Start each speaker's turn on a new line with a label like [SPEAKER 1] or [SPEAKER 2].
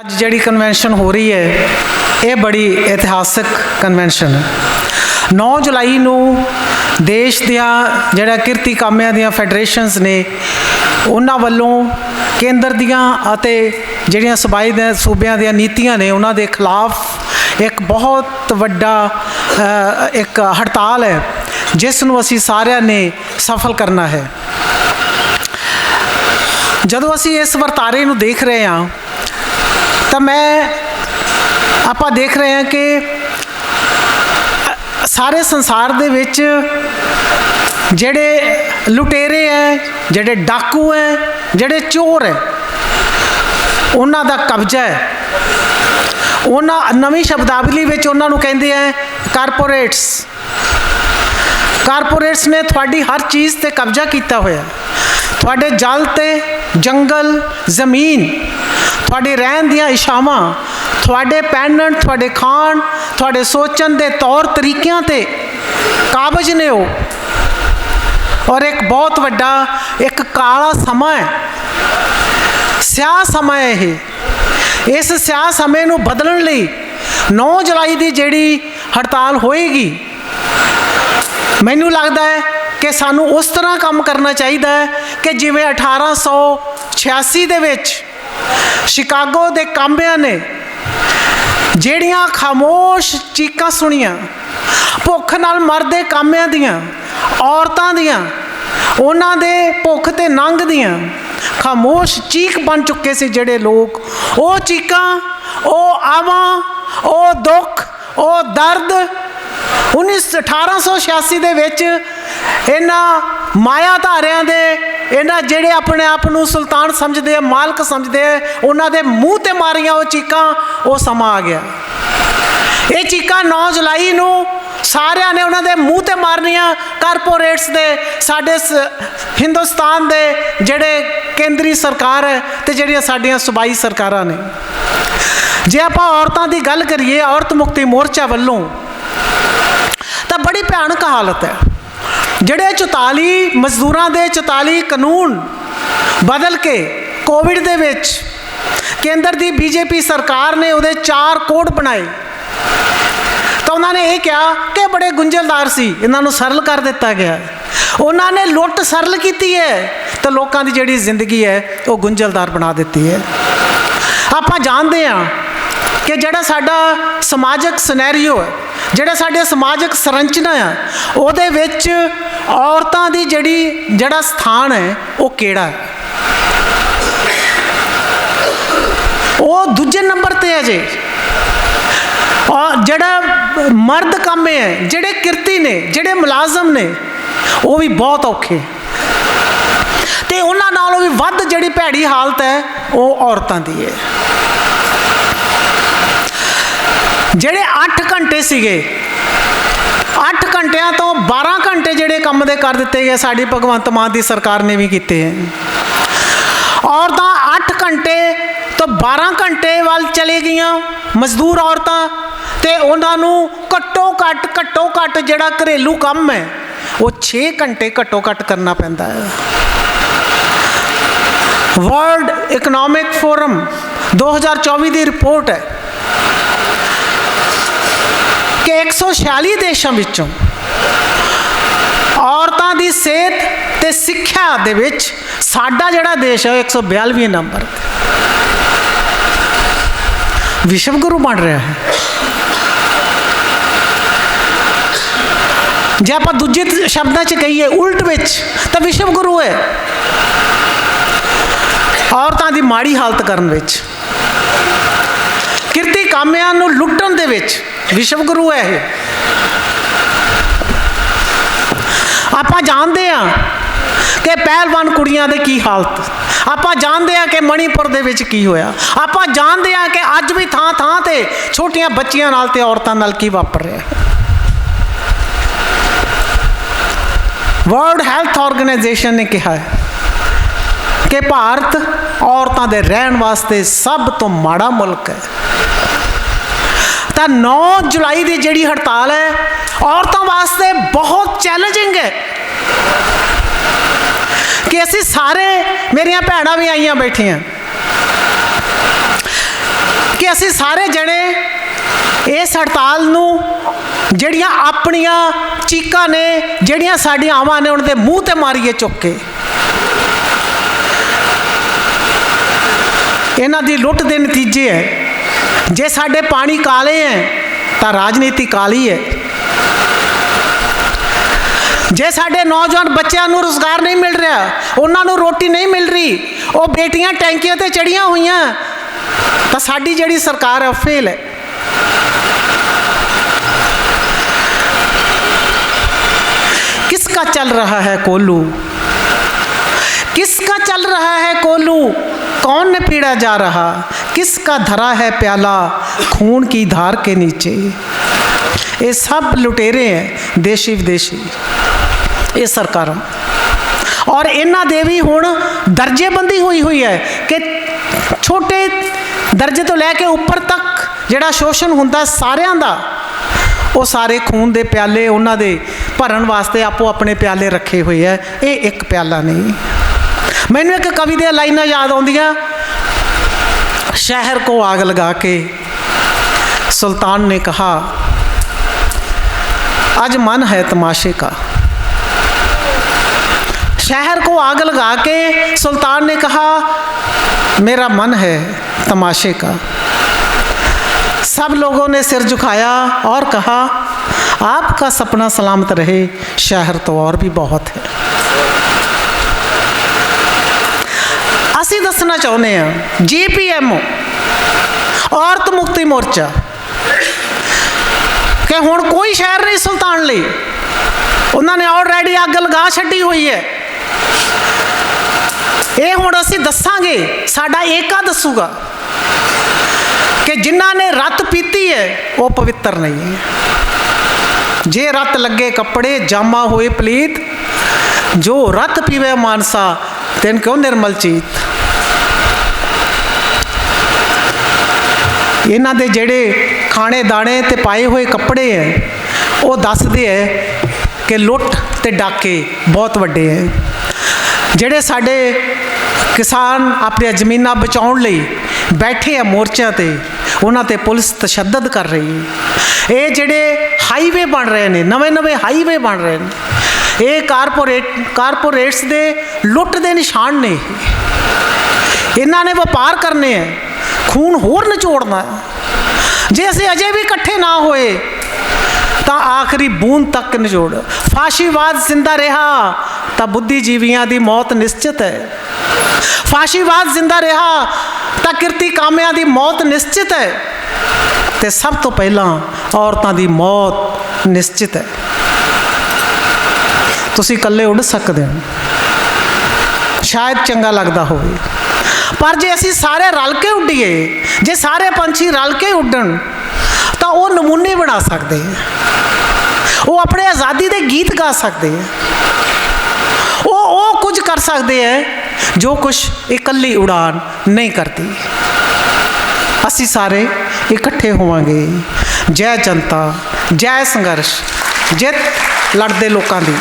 [SPEAKER 1] ਅੱਜ ਜਿਹੜੀ ਕਨਵੈਨਸ਼ਨ ਹੋ ਰਹੀ ਹੈ, ਇਹ ਬੜੀ ਇਤਿਹਾਸਕ ਕਨਵੈਨਸ਼ਨ ਹੈ। 9 ਜੁਲਾਈ ਨੂੰ ਦੇਸ਼ ਦੀਆਂ ਜਿਹੜਾ ਕਿਰਤੀ ਕਾਮਿਆਂ ਦੀਆਂ ਫੈਡਰੇਸ਼ਨਸ ਨੇ, ਉਹਨਾਂ ਵੱਲੋਂ ਕੇਂਦਰ ਦੀਆਂ ਅਤੇ ਜਿਹੜੀਆਂ ਸਬਾਈ ਦੇ ਸੂਬਿਆਂ ਦੀਆਂ ਨੀਤੀਆਂ ਨੇ, ਉਹਨਾਂ ਦੇ ਖਿਲਾਫ ਇੱਕ ਬਹੁਤ ਵੱਡਾ ਇੱਕ ਹੜਤਾਲ ਹੈ, ਜਿਸ ਨੂੰ ਅਸੀਂ ਸਾਰਿਆਂ ਨੇ ਸਫਲ ਕਰਨਾ ਹੈ। ਜਦੋਂ ਅਸੀਂ ਇਸ ਵਰਤਾਰੇ ਨੂੰ ਦੇਖ ਰਹੇ ਹਾਂ ਤਾਂ ਮੈਂ ਆਪਾਂ ਦੇਖ ਰਹੇ ਹਾਂ ਕਿ ਸਾਰੇ ਸੰਸਾਰ ਦੇ ਵਿੱਚ ਜਿਹੜੇ ਲੁਟੇਰੇ ਹੈ ਜਿਹੜੇ ਡਾਕੂ ਹੈ ਜਿਹੜੇ ਚੋਰ ਹੈ ਉਹਨਾਂ ਦਾ ਕਬਜ਼ਾ ਹੈ ਉਹਨਾਂ ਨਵੀਂ ਸ਼ਬਦਾਵਲੀ ਵਿੱਚ ਉਹਨਾਂ ਨੂੰ ਕਹਿੰਦੇ ਆ ਕਾਰਪੋਰੇਟਸ ਕਾਰਪੋਰੇਟਸ ਨੇ ਤੁਹਾਡੀ ਹਰ ਚੀਜ਼ ਤੇ ਕਬਜ਼ਾ ਕੀਤਾ ਹੋਇਆ। ਤੁਹਾਡੇ ਜਲ ਤੇ ਜੰਗਲ, ਜ਼ਮੀਨ ਤੁਹਾਡੇ ਰਹਿਣ ਦੀਆਂ ਇਸ਼ਾਵਾਂ ਤੁਹਾਡੇ ਪਹਿਨਣ, ਤੁਹਾਡੇ ਖਾਣ, ਤੁਹਾਡੇ ਸੋਚਣ ਦੇ ਤੌਰ ਤਰੀਕਿਆਂ ਤੇ ਕਾਬਜ ਨੇ ਉਹ। ਔਰ ਇੱਕ ਬਹੁਤ ਵੱਡਾ, ਇੱਕ ਕਾਲਾ ਸਮਾਂ ਹੈ। ਸਿਆਹ ਸਮਾਂ ਹੈ ਇਹ। ਇਸ ਸਿਆਹ ਸਮੇਂ ਨੂੰ ਬਦਲਣ ਲਈ 9 ਜੁਲਾਈ ਦੀ ਜਿਹੜੀ ਹੜਤਾਲ ਹੋਏਗੀ, ਮੈਨੂੰ ਲੱਗਦਾ ਹੈ ਕਿ ਸਾਨੂੰ ਉਸ ਤਰ੍ਹਾਂ ਕੰਮ ਕਰਨਾ ਚਾਹੀਦਾ ਹੈ ਕਿ ਜਿਵੇਂ 1886 ਦੇ ਵਿੱਚ ਸ਼ਿਕਾਗੋ ਦੇ ਕਾਮਿਆਂ ਨੇ ਜਿਹੜੀਆਂ ਖਾਮੋਸ਼ ਚੀਕਾਂ ਸੁਣੀਆਂ, ਭੁੱਖ ਨਾਲ ਮਰਦੇ ਕਾਮਿਆਂ ਦੀਆਂ, ਔਰਤਾਂ ਦੀਆਂ, ਉਹਨਾਂ ਦੇ ਭੁੱਖ ਤੇ ਨੰਗ ਦੀਆਂ, ਖਾਮੋਸ਼ ਚੀਕ ਬਣ ਚੁੱਕੇ ਸੀ ਜਿਹੜੇ ਲੋਕ। ਉਹ ਚੀਕਾਂ, ਉਹ ਆਵਾਂ, ਉਹ ਦੁੱਖ, ਉਹ ਦਰਦ 19 1886 ਦੇ ਵਿੱਚ ਇਹਨਾਂ ਮਾਇਆ ਧਾਰਿਆਂ ਦੇ ਇਹਨਾਂ ਜਿਹੜੇ ਆਪਣੇ ਆਪ ਨੂੰ ਸੁਲਤਾਨ ਸਮਝਦੇ ਆ, ਮਾਲਕ ਸਮਝਦੇ ਆ, ਉਹਨਾਂ ਦੇ ਮੂੰਹ ਤੇ ਮਾਰੀਆਂ ਉਹ ਚੀਕਾਂ, ਉਹ ਸਮਾਂ ਆ ਗਿਆ। ਇਹ ਚੀਕਾਂ 9 ਜੁਲਾਈ ਨੂੰ ਸਾਰਿਆਂ ਨੇ ਉਹਨਾਂ ਦੇ ਮੂੰਹ ਤੇ ਮਾਰਨੀਆਂ ਕਾਰਪੋਰੇਟਸ ਦੇ, ਸਾਡੇ ਸ- ਹਿੰਦੁਸਤਾਨ ਦੇ ਜਿਹੜੇ ਕੇਂਦਰੀ ਸਰਕਾਰ ਹੈ ਤੇ ਜਿਹੜੀਆਂ ਸਾਡੀਆਂ ਸੂਬਾਈ ਸਰਕਾਰਾਂ ਨੇ। ਜੇ ਆਪਾਂ ਔਰਤਾਂ ਦੀ ਗੱਲ ਕਰੀਏ, ਔਰਤ ਮੁਕਤੀ ਮੋਰਚਾ ਵੱਲੋਂ, ਤਾਂ ਬੜੀ ਭਿਆਨਕ ਹਾਲਤ ਹੈ। ਜਿਹੜੇ 44 ਮਜ਼ਦੂਰਾਂ ਦੇ 44 ਕਾਨੂੰਨ ਬਦਲ ਕੇ ਕੋਵਿਡ ਦੇ ਵਿੱਚ ਕੇਂਦਰ ਦੀ ਬੀਜੇਪੀ ਸਰਕਾਰ ਨੇ ਉਹਦੇ 4 ਕੋਡ ਬਣਾਏ, ਤਾਂ ਉਹਨਾਂ ਨੇ ਇਹ ਕਿਹਾ ਕਿ ਬੜੇ ਗੁੰਝਲਦਾਰ ਸੀ, ਇਹਨਾਂ ਨੂੰ ਸਰਲ ਕਰ ਦਿੱਤਾ ਗਿਆ। ਉਹਨਾਂ ਨੇ ਲੁੱਟ ਸਰਲ ਕੀਤੀ ਹੈ, ਤਾਂ ਲੋਕਾਂ ਦੀ ਜਿਹੜੀ ਜ਼ਿੰਦਗੀ ਹੈ, ਉਹ ਗੁੰਝਲਦਾਰ ਬਣਾ ਦਿੱਤੀ ਹੈ। ਆਪਾਂ ਜਾਣਦੇ ਹਾਂ ਕਿ ਜਿਹੜਾ ਸਾਡਾ ਸਮਾਜਿਕ ਸਿਨੈਰੀਓ ਹੈ, ਜਿਹੜਾ ਸਾਡੇ ਸਮਾਜਿਕ ਸੰਰਚਨਾ ਆ ਉਹਦੇ ਵਿੱਚ ਔਰਤਾਂ ਦੀ ਜਿਹੜੀ, ਜਿਹੜਾ ਸਥਾਨ ਹੈ, ਉਹ ਕਿਹੜਾ ਹੈ? ਉਹ ਦੂਜੇ ਨੰਬਰ ਤੇ ਹੈ ਜੇ। ਔਰ ਜਿਹੜਾ ਮਰਦ ਕੰਮੇ ਹੈ, ਜਿਹੜੇ ਕਿਰਤੀ ਨੇ, ਜਿਹੜੇ ਮੁਲਾਜ਼ਮ ਨੇ, ਉਹ ਵੀ ਬਹੁਤ ਔਖੇ ਤੇ ਉਹਨਾਂ ਨਾਲੋਂ ਵੀ ਵੱਧ ਜਿਹੜੀ ਭੈੜੀ ਹਾਲਤ ਹੈ, ਉਹ ਔਰਤਾਂ ਦੀ ਹੈ। ਜਿਹੜੇ 8 ਘੰਟੇ ਸੀਗੇ 8 ਘੰਟਿਆਂ ਤੋਂ 12 ਜਿਹੜੇ ਕੰਮ ਦੇ ਕਰ ਦਿੱਤੇ ਗਏ, ਸਾਡੀ ਭਗਵੰਤ ਮਾਨ ਦੀ ਸਰਕਾਰ ਨੇ ਵੀ ਕੀਤੇ ਹੈ ਔਰਤਾਂ 8 ਘੰਟੇ ਤੋਂ 12 ਘੰਟੇ ਵੱਲ ਚਲੇ ਗਈਆਂ ਮਜ਼ਦੂਰ ਔਰਤਾਂ ਤੇ ਉਹਨਾਂ ਨੂੰ ਘੱਟੋ ਘੱਟ ਘੱਟੋ ਘੱਟ ਜਿਹੜਾ ਘਰੇਲੂ ਕੰਮ ਹੈ, ਉਹ 6 ਘੰਟੇ ਘੱਟੋ ਘੱਟ ਕਰਨਾ ਪੈਂਦਾ ਹੈ। ਵਰਲਡ ਇਕਨੋਮਿਕ ਫੋਰਮ 2024 ਦੀ ਰਿਪੋਰਟ ਹੈ ਕਿ 146 ਦੇਸ਼ਾਂ ਵਿੱਚੋਂ ਦੀ ਸਿਹਤ ਤੇ ਸਿੱਖਿਆ ਦੇ ਵਿੱਚ ਸਾਡਾ ਜਿਹੜਾ ਦੇਸ਼ ਹੈ ਉਹ 142 ਨੰਬਰ ਤੇ। ਵਿਸ਼ਵ ਗੁਰੂ ਬਣ ਰਿਹਾ ਹੈ। ਜੇ ਆਪਾਂ ਦੂਜੇ ਸ਼ਬਦਾਂ 'ਚ ਕਹੀਏ ਉਲਟ ਵਿੱਚ, ਤਾਂ ਵਿਸ਼ਵ ਗੁਰੂ ਹੈ। ਔਰਤਾਂ ਦੀ ਮਾੜੀ ਹਾਲਤ ਕਰਨ ਵਿੱਚ, ਕਿਰਤੀ ਕਾਮਿਆਂ ਨੂੰ ਲੁੱਟਣ ਦੇ ਵਿੱਚ ਵਿਸ਼ਵ ਗੁਰੂ ਹੈ ਇਹ ਆਪਾਂ ਜਾਣਦੇ ਹਾਂ ਕਿ ਪਹਿਲਵਾਨ ਕੁੜੀਆਂ ਦੇ ਕੀ ਹਾਲਤ। ਆਪਾਂ ਜਾਣਦੇ ਹਾਂ ਕਿ ਮਣੀਪੁਰ ਦੇ ਵਿੱਚ ਕੀ ਹੋਇਆ। ਆਪਾਂ ਜਾਣਦੇ ਹਾਂ ਕਿ ਅੱਜ ਵੀ ਥਾਂ ਥਾਂ ਤੇ ਛੋਟੀਆਂ ਬੱਚੀਆਂ ਨਾਲ ਤੇ ਔਰਤਾਂ ਨਾਲ ਕੀ ਵਾਪਰ ਰਿਹਾ ਹੈ। ਵਰਲਡ ਹੈਲਥ ਆਰਗੇਨਾਈਜੇਸ਼ਨ ਨੇ ਕਿਹਾ ਹੈ ਕਿ ਭਾਰਤ ਔਰਤਾਂ ਦੇ ਰਹਿਣ ਵਾਸਤੇ ਸਭ ਤੋਂ ਮਾੜਾ ਮੁਲਕ ਹੈ। ਤਾਂ 9 ਜੁਲਾਈ ਦੀ ਜਿਹੜੀ ਹੜਤਾਲ ਹੈ, ਔਰਤਾਂ ਵਾਸਤੇ ਬਹੁਤ ਚੈਲੰਜਿੰਗ ਹੈ। ਅਸੀਂ ਸਾਰੇ ਮੇਰੀਆਂ ਭੈਣਾਂ ਵੀ ਆਈਆਂ ਬੈਠੀਆਂ। ਕਿ ਅਸੀਂ ਸਾਰੇ ਜਣੇ ਇਸ ਹੜਤਾਲ ਨੂੰ ਜਿਹੜੀਆਂ ਆਪਣੀਆਂ ਚੀਕਾਂ ਨੇ, ਜਿਹੜੀਆਂ ਸਾਡੀਆਂ ਆਵਾਂ ਨੇ ਉਹਨਾਂ ਦੇ ਮੂੰਹ ਤੇ ਮਾਰੀਏ ਚੁੱਕ ਕੇ। ਇਹਨਾਂ ਦੀ ਲੁੱਟ ਦੇ ਨਤੀਜੇ ਹੈ। ਜੇ ਸਾਡੇ ਪਾਣੀ ਕਾਲੇ ਹੈ, ਤਾਂ ਰਾਜਨੀਤੀ ਕਾਲੀ ਹੈ। ਜੇ ਸਾਡੇ ਨੌਜਵਾਨ ਬੱਚਿਆਂ ਨੂੰ ਰੋਜ਼ਗਾਰ ਨਹੀਂ ਮਿਲ ਰਿਹਾ ਉਹਨਾਂ ਨੂੰ ਰੋਟੀ ਨਹੀਂ ਮਿਲ ਰਹੀ ਉਹ ਬੇਟੀਆਂ ਟੈਂਕੀਆਂ ਤੇ ਚੜੀਆਂ ਹੋਈਆਂ ਤਾਂ ਸਾਡੀ ਜਿਹੜੀ ਸਰਕਾਰ ਹੈ ਫੇਲ ਹੈ किसका चल रहा है कोल्लू किसका चल रहा है कोल्लू कौन ने पीड़ा जा रहा किसका धरा है प्याला खून की धार के नीचे ये सब लुटेरे हैं देशी विदेशी ਇਹ ਸਰਕਾਰ। ਔਰ ਇਹਨਾਂ ਦੇ ਵੀ ਹੁਣ ਦਰਜੇਬੰਦੀ ਹੋਈ ਹੋਈ ਹੈ ਕਿ ਛੋਟੇ ਦਰਜੇ ਤੋਂ ਲੈ ਕੇ ਉੱਪਰ ਤੱਕ ਜਿਹੜਾ ਸ਼ੋਸ਼ਣ ਹੁੰਦਾ ਸਾਰਿਆਂ ਦਾ, ਉਹ ਸਾਰੇ ਖੂਨ ਦੇ ਪਿਆਲੇ ਉਹਨਾਂ ਦੇ ਭਰਨ ਵਾਸਤੇ ਆਪੋ ਆਪਣੇ ਪਿਆਲੇ ਰੱਖੇ ਹੋਏ ਐ ਇਹ ਇੱਕ ਪਿਆਲਾ ਨਹੀਂ। ਮੈਨੂੰ ਇੱਕ ਕਵੀ ਦੀਆਂ ਲਾਈਨਾਂ ਯਾਦ ਆਉਂਦੀਆਂ। ਸ਼ਹਿਰ ਕੋ ਆਗ ਲਗਾ ਕੇ ਸੁਲਤਾਨ ਨੇ ਕਿਹਾ, ਅੱਜ ਮਨ ਹੈ ਤਮਾਸ਼ੇ ਕਾ। शहर को आग लगा के सुल्तान ने कहा मेरा मन है तमाशे का सब लोगों ने सिर झुकाया और कहा आपका सपना सलामत रहे शहर तो और भी बहुत है ਅਸੀਂ ਦੱਸਣਾ ਚਾਹੁੰਦੇ ਹਾਂ ਜੀਪੀਐਮ ਔਰਤ ਮੁਕਤੀ ਮੋਰਚਾ ਕਿ ਹੁਣ ਕੋਈ ਸ਼ਹਿਰ ਨਹੀਂ ਸੁਲਤਾਨ ਲਈ ਉਹਨਾਂ ਨੇ ਆਲਰੇਡੀ ਅੱਗ ਲਗਾ ਛੱਡੀ ਹੋਈ ਹੈ ਇਹ ਹੁਣ ਅਸੀਂ ਦੱਸਾਂਗੇ, ਸਾਡਾ ਏਕਾ ਦੱਸੂਗਾ ਕਿ ਜਿਨ੍ਹਾਂ ਨੇ ਰਤ ਪੀਤੀ ਹੈ, ਉਹ ਪਵਿੱਤਰ ਨਹੀਂ ਹੈ। ਜੇ ਰਤ ਲੱਗੇ ਕੱਪੜੇ, ਜਾਮਾ ਹੋਏ ਪਲੀਤ, ਜੋ ਰਤ ਪੀਵੇ ਮਾਨਸਾ, ਤੈਨ ਕਿਉਂ ਨਿਰਮਲ ਚੀਤ? ਇਹਨਾਂ ਦੇ ਜਿਹੜੇ ਖਾਣੇ ਦਾਣੇ ਤੇ ਪਾਏ ਹੋਏ ਕੱਪੜੇ ਹੈ, ਉਹ ਦੱਸਦੇ ਹੈ ਕਿ ਲੁੱਟ ਤੇ ਡਾਕੇ ਬਹੁਤ ਵੱਡੇ ਹੈ। ਜਿਹੜੇ ਸਾਡੇ ਕਿਸਾਨ ਆਪਣੀਆਂ ਜ਼ਮੀਨਾਂ ਬਚਾਉਣ ਲਈ ਬੈਠੇ ਆ ਮੋਰਚਿਆਂ ਤੇ, ਉਹਨਾਂ ਤੇ ਪੁਲਿਸ ਤਸ਼ੱਦਦ ਕਰ ਰਹੀ ਹੈ। ਇਹ ਜਿਹੜੇ ਹਾਈਵੇ ਬਣ ਰਹੇ ਨੇ ਨਵੇਂ ਨਵੇਂ ਹਾਈਵੇ ਬਣ ਰਹੇ ਨੇ, ਇਹ ਕਾਰਪੋਰੇਟ ਕਾਰਪੋਰੇਟਸ ਦੇ ਲੁੱਟ ਦੇ ਨਿਸ਼ਾਨ ਨੇ ਇਹਨਾਂ ਨੇ ਵਪਾਰ ਕਰਨੇ ਆ, ਖੂਨ ਹੋਰ ਨਿਚੋੜਨਾ ਜੇ ਅਸੀਂ ਅਜੇ ਵੀ ਇਕੱਠੇ ਨਾ ਹੋਏ ਤਾਂ ਆਖਰੀ ਬੂੰਦ ਤੱਕ ਨਿਚੋੜ। ਫਾਸ਼ੀਵਾਦ ਜ਼ਿੰਦਾ ਰਿਹਾ, ਤਾਂ ਬੁੱਧੀਜੀਵੀਆਂ ਦੀ ਮੌਤ ਨਿਸ਼ਚਿਤ ਹੈ। ਫਾਸ਼ੀਵਾਦ ਜ਼ਿੰਦਾ ਰਿਹਾ, ਤਾਂ ਕਿਰਤੀ ਕਾਮਿਆਂ ਦੀ ਮੌਤ ਨਿਸ਼ਚਿਤ ਹੈ। ਤੇ ਸਭ ਤੋਂ ਪਹਿਲਾਂ ਔਰਤਾਂ ਦੀ ਮੌਤ ਨਿਸ਼ਚਿਤ ਹੈ। ਤੁਸੀਂ ਇਕੱਲੇ ਉੱਡ ਸਕਦੇ ਹੋ। ਸ਼ਾਇਦ ਚੰਗਾ ਲੱਗਦਾ ਹੋਵੇ। ਪਰ ਜੇ ਅਸੀਂ ਸਾਰੇ ਰਲ ਕੇ ਉੱਡੀਏ, ਜੇ ਸਾਰੇ ਪੰਛੀ ਰਲ ਕੇ ਉੱਡਣ ਤਾਂ ਉਹ ਨਮੂਨੇ ਬਣਾ ਸਕਦੇ ਹੈ ਉਹ ਆਪਣੇ ਆਜ਼ਾਦੀ ਦੇ ਗੀਤ ਗਾ ਸਕਦੇ ਹੈ ਉਹ ਉਹ ਕੁਝ ਕਰ ਸਕਦੇ ਹੈ ਜੋ ਕੁਝ ਇਕੱਲੀ ਉਡਾਨ ਨਹੀਂ ਕਰਦੀ। ਅਸੀਂ ਸਾਰੇ ਇਕੱਠੇ ਹੋਵਾਂਗੇ। ਜੈ ਜਨਤਾ, ਜੈ ਸੰਘਰਸ਼, ਜਿੱਤ ਲੜਦੇ ਲੋਕਾਂ ਦੀ।